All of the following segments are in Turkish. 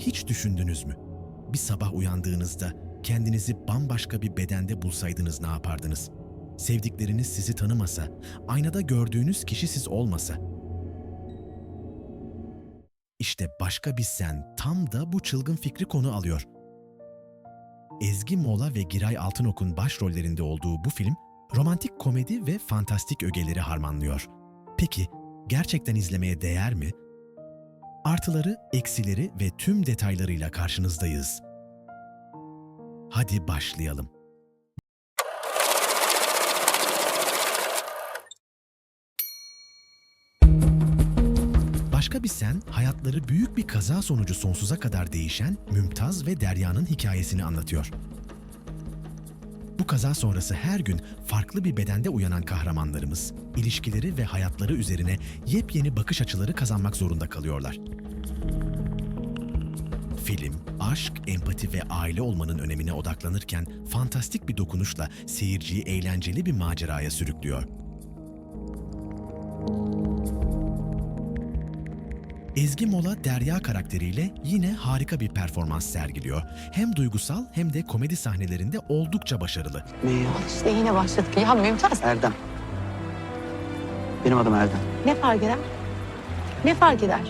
Hiç düşündünüz mü? Bir sabah uyandığınızda kendinizi bambaşka bir bedende bulsaydınız ne yapardınız? Sevdikleriniz sizi tanımasa, aynada gördüğünüz kişi siz olmasa. İşte başka bir sen tam da bu çılgın fikri konu alıyor. Ezgi Mola ve Giray Altınok'un başrollerinde olduğu bu film, romantik komedi ve fantastik ögeleri harmanlıyor. Peki, gerçekten izlemeye değer mi? Artıları, eksileri ve tüm detaylarıyla karşınızdayız. Hadi başlayalım. Başka bir sen, hayatları büyük bir kaza sonucu sonsuza kadar değişen Mümtaz ve Derya'nın hikayesini anlatıyor. Kaza sonrası her gün farklı bir bedende uyanan kahramanlarımız, ilişkileri ve hayatları üzerine yepyeni bakış açıları kazanmak zorunda kalıyorlar. Film, aşk, empati ve aile olmanın önemine odaklanırken fantastik bir dokunuşla seyirciyi eğlenceli bir maceraya sürüklüyor. Ezgi Mola Derya karakteriyle yine harika bir performans sergiliyor. Hem duygusal hem de komedi sahnelerinde oldukça başarılı. Neyi? İşte yine başladık. Ya Mümtaz Erdem. Benim adım Erdem. ne fark eder? Ne fark eder?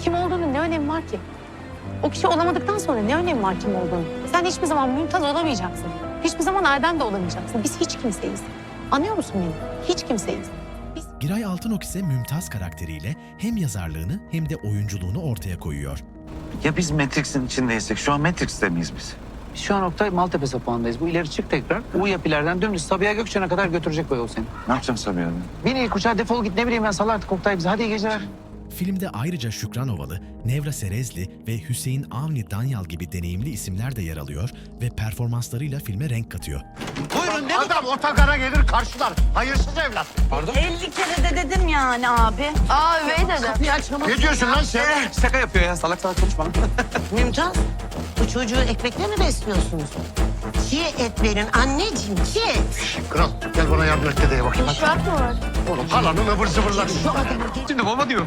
Kim olduğunun ne önemi var ki? O kişi olamadıktan sonra ne önemi var kim olduğunu? Sen hiçbir zaman Mümtaz olamayacaksın. Hiçbir zaman Erdem de olamayacaksın. Biz hiç kimseyiz. Anlıyor musun beni? Hiç kimseyiz. Giray Altınok ise Mümtaz karakteriyle hem yazarlığını hem de oyunculuğunu ortaya koyuyor. Ya biz Matrix'in içindeysek şu an Matrix'te miyiz biz? Şu an Oktay Maltepe sapağındayız. Bu ileri çık tekrar. U yapılardan dümdüz Sabiha Gökçen'e kadar götürecek bu yol seni. Ne yapacağım Sabiha abi? Bin ilk uçağa defol git ne bileyim ben sal artık Oktay bize. Hadi iyi geceler. Filmde ayrıca Şükran Ovalı, Nevra Serezli ve Hüseyin Avni Danyal gibi deneyimli isimler de yer alıyor ve performanslarıyla filme renk katıyor. Buyurun ne Adam otogara gelir karşılar. Hayırsız evlat. 50 kere de dedim yani abi. Aa üvey dedim. Ne diyorsun lan sen? Şaka yapıyor ya salak salak konuşma. Mümtaz, bu çocuğu ekmekle mi besliyorsunuz? Çiğ et verin anneciğim, çiğ et. Kral gel bana yardım et dedeye bakayım. Şart mı var? Oğlum halanın ıvır zıvırları. Şu adamı gel- Şimdi baba diyor.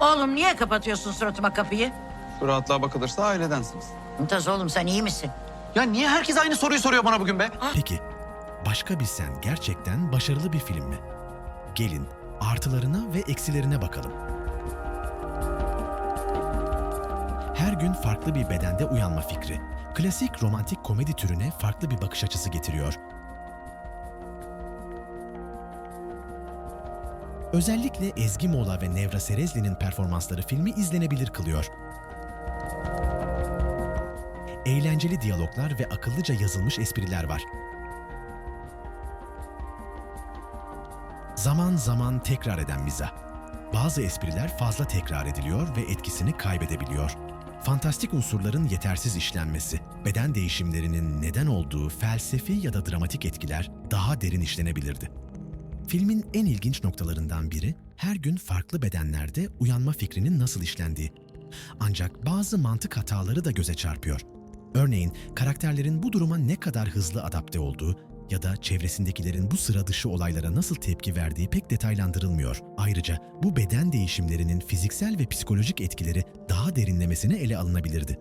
Oğlum niye kapatıyorsun suratıma kapıyı? Şu rahatlığa bakılırsa ailedensiniz. Mümtaz oğlum sen iyi misin? Ya niye herkes aynı soruyu soruyor bana bugün be? Peki, başka bir sen gerçekten başarılı bir film mi? Gelin artılarına ve eksilerine bakalım. Her gün farklı bir bedende uyanma fikri, klasik romantik komedi türüne farklı bir bakış açısı getiriyor. Özellikle Ezgi Mola ve Nevra Serezli'nin performansları filmi izlenebilir kılıyor. Eğlenceli diyaloglar ve akıllıca yazılmış espriler var. Zaman zaman tekrar eden mizah. Bazı espriler fazla tekrar ediliyor ve etkisini kaybedebiliyor. Fantastik unsurların yetersiz işlenmesi, beden değişimlerinin neden olduğu felsefi ya da dramatik etkiler daha derin işlenebilirdi. Filmin en ilginç noktalarından biri her gün farklı bedenlerde uyanma fikrinin nasıl işlendiği. Ancak bazı mantık hataları da göze çarpıyor. Örneğin karakterlerin bu duruma ne kadar hızlı adapte olduğu ya da çevresindekilerin bu sıra dışı olaylara nasıl tepki verdiği pek detaylandırılmıyor. Ayrıca bu beden değişimlerinin fiziksel ve psikolojik etkileri daha derinlemesine ele alınabilirdi.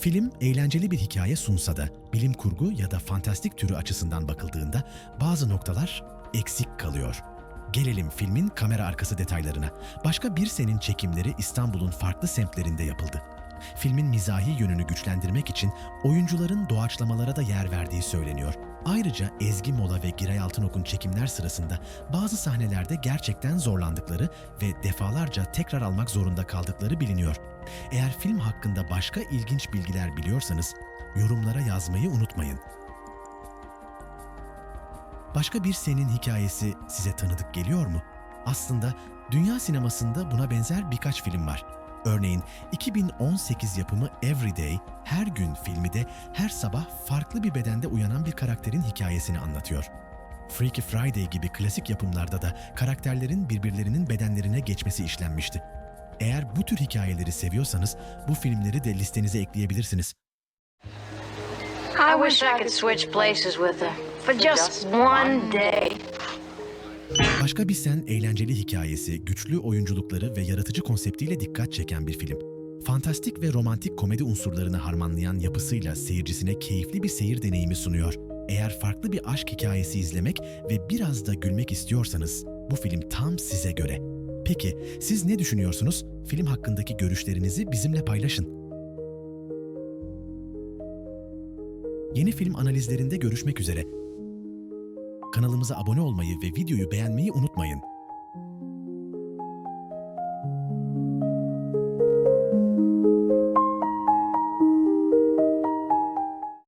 Film eğlenceli bir hikaye sunsa da bilim kurgu ya da fantastik türü açısından bakıldığında bazı noktalar eksik kalıyor. Gelelim filmin kamera arkası detaylarına. Başka bir senin çekimleri İstanbul'un farklı semtlerinde yapıldı. Filmin mizahi yönünü güçlendirmek için oyuncuların doğaçlamalara da yer verdiği söyleniyor. Ayrıca Ezgi Mola ve Giray Altınok'un çekimler sırasında bazı sahnelerde gerçekten zorlandıkları ve defalarca tekrar almak zorunda kaldıkları biliniyor. Eğer film hakkında başka ilginç bilgiler biliyorsanız yorumlara yazmayı unutmayın. Başka bir senin hikayesi size tanıdık geliyor mu? Aslında dünya sinemasında buna benzer birkaç film var. Örneğin 2018 yapımı Everyday, Her Gün filmi de her sabah farklı bir bedende uyanan bir karakterin hikayesini anlatıyor. Freaky Friday gibi klasik yapımlarda da karakterlerin birbirlerinin bedenlerine geçmesi işlenmişti. Eğer bu tür hikayeleri seviyorsanız bu filmleri de listenize ekleyebilirsiniz. I wish I could switch places with her for just one day. Başka Bir Sen eğlenceli hikayesi, güçlü oyunculukları ve yaratıcı konseptiyle dikkat çeken bir film. Fantastik ve romantik komedi unsurlarını harmanlayan yapısıyla seyircisine keyifli bir seyir deneyimi sunuyor. Eğer farklı bir aşk hikayesi izlemek ve biraz da gülmek istiyorsanız bu film tam size göre. Peki siz ne düşünüyorsunuz? Film hakkındaki görüşlerinizi bizimle paylaşın. Yeni film analizlerinde görüşmek üzere. Kanalımıza abone olmayı ve videoyu beğenmeyi unutmayın.